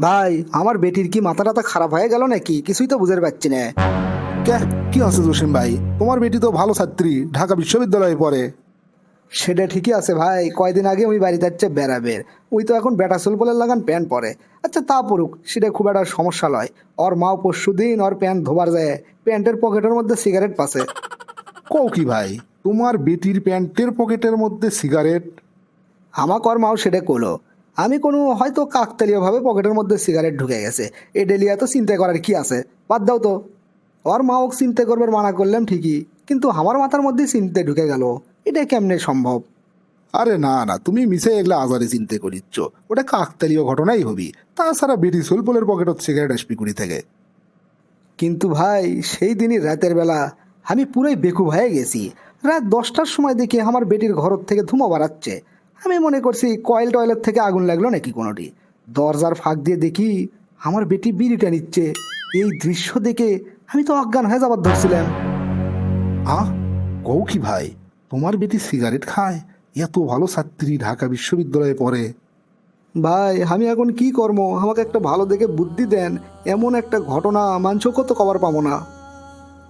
ভাই আমার বেটির কি মাথা টাথা খারাপ হয়ে গেল নাকি? কিছুই তো বুঝতে পারছি না। কে? কি আছে জসিম ভাই? তোমার বেটি তো ভালো ছাত্রী ঢাকা বিশ্ববিদ্যালয়ে পড়ে। সেটা ঠিকই আছে ভাই কয়দিন আগে ওই বাড়িতে যাচ্ছে বেড়াবের। ওই তো এখন বেটা বলে লাগান প্যান্ট পরে। আচ্ছা তা পড়ুক সেটা খুব একটা সমস্যা নয়। ওর মাও পরশু দিন ওর প্যান্ট ধোবার যায় প্যান্টের পকেটের মধ্যে সিগারেট পাশে কও কি ভাই তোমার বেটির প্যান্টের পকেটের মধ্যে সিগারেট? আমাক ওর মাও সেটা করল আমি কোনো হয়তো কাকতালীয়ভাবে পকেটের মধ্যে সিগারেট ঢুকে গেছে। এ ডেলিয়া তো চিন্তা করার কি আছে? বাদ দাও তো। ওর মা ওকে চিন্তা করবার মানা করলাম ঠিকই কিন্তু আমার মাথার মধ্যে চিন্তা ঢুকে গেল। এটা কেমনে সম্ভব? আরে না না তুমি মিশে এগুলা আজারে চিনতে করিচ্ছ। ওটা কাকতালীয় ঘটনাই হবি। তাছাড়া বেটি সোলপোলের পকেটত সিগারেট আসবি কুড়ি থেকে। কিন্তু ভাই সেই দিনই রাতের বেলা আমি পুরাই বেকুব হয়ে গেছি। রাত দশটার সময় দেখি আমার বেটির ঘর থেকে ধুমো বাড়াচ্ছে। আমি মনে করছি কয়েল টয়েলের থেকে আগুন লাগল নাকি কোনোটি? দরজার ফাঁক দিয়ে দেখি আমার বেটি বিড়িটা নিচ্ছে। এই দৃশ্য দেখে আমি তো অজ্ঞান হয়ে যাবার ধরছিলাম। আ কও কি ভাই, তোমার বেটি সিগারেট খায়? এত ভালো ছাত্রী ঢাকা বিশ্ববিদ্যালয়ে পড়ে। ভাই, আমি এখন কি কর্ম আমাকে একটা ভালো দেখে বুদ্ধি দেন। এমন একটা ঘটনা মাঞ্চকও তো কবার পাবো না।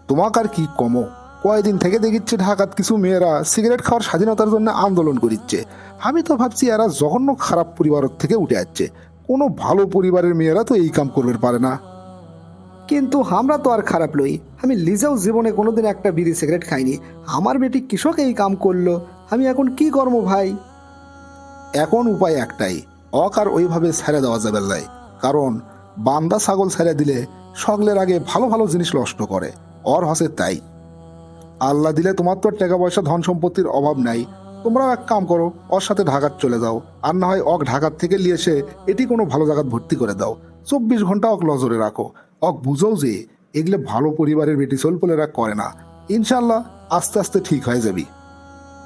তোমাক আর কি কমো? কয়দিন থেকে দেখিচ্ছে ঢাকাত কিছু মেয়েরা সিগারেট খাওয়ার স্বাধীনতার জন্য আন্দোলন করিচ্ছে। আমি তো ভাবছি এরা জঘন্য খারাপ পরিবারের থেকে উঠে যাচ্ছে কোনো ভালো পরিবারের মেয়েরা তো এই কাম করবে পারে না। কিন্তু আমরা তো আর খারাপ লই আমি লিজাও জীবনে কোনোদিন একটা বিড়ি সিগারেট খাইনি। আমার বেটি কৃষক এই কাম করল। আমি এখন কি কর্ম ভাই? এখন উপায় একটাই, অক আর ওইভাবে ছেড়ে দেওয়া যাবে না। কারণ বান্দা ছাগল ছেড়ে দিলে সকলের আগে ভালো ভালো জিনিস নষ্ট করে। অর হসে তাই। আল্লাহ দিলে তোমার তো টাকা পয়সা, ধন সম্পত্তির অভাব নাই। তোমরাও এক কাম করো, ওর সাথে ঢাকার চলে যাও। আর না হয় অক ঢাকার থেকে নিয়ে এসে এটি কোনো ভালো জায়গাত ভর্তি করে দাও। চব্বিশ ঘণ্টা অক নজরে রাখো। অক বুঝো যে, এগুলো ভালো পরিবারের বেটি সোলপোলেরা করে না। ইনশাল্লাহ আস্তে আস্তে ঠিক হয়ে যাবি।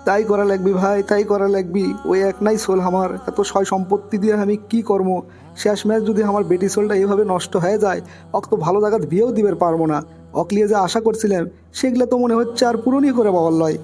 তাই করা লাগবি ভাই, তাই করা লাগবি। ওই এক নাই সোল আমার। এত সয় সম্পত্তি দিয়ে আমি কি কর্ম শেষ ম্যাচ যদি আমার বেটি সোলটা এইভাবে নষ্ট হয়ে যায় অক তো ভালো জায়গা বিয়েও দিবে পারব না। অকলিয়ে যে আশা করছিলাম সেগুলো তো মনে হচ্ছে আর পূরণই করে বাবার লয়।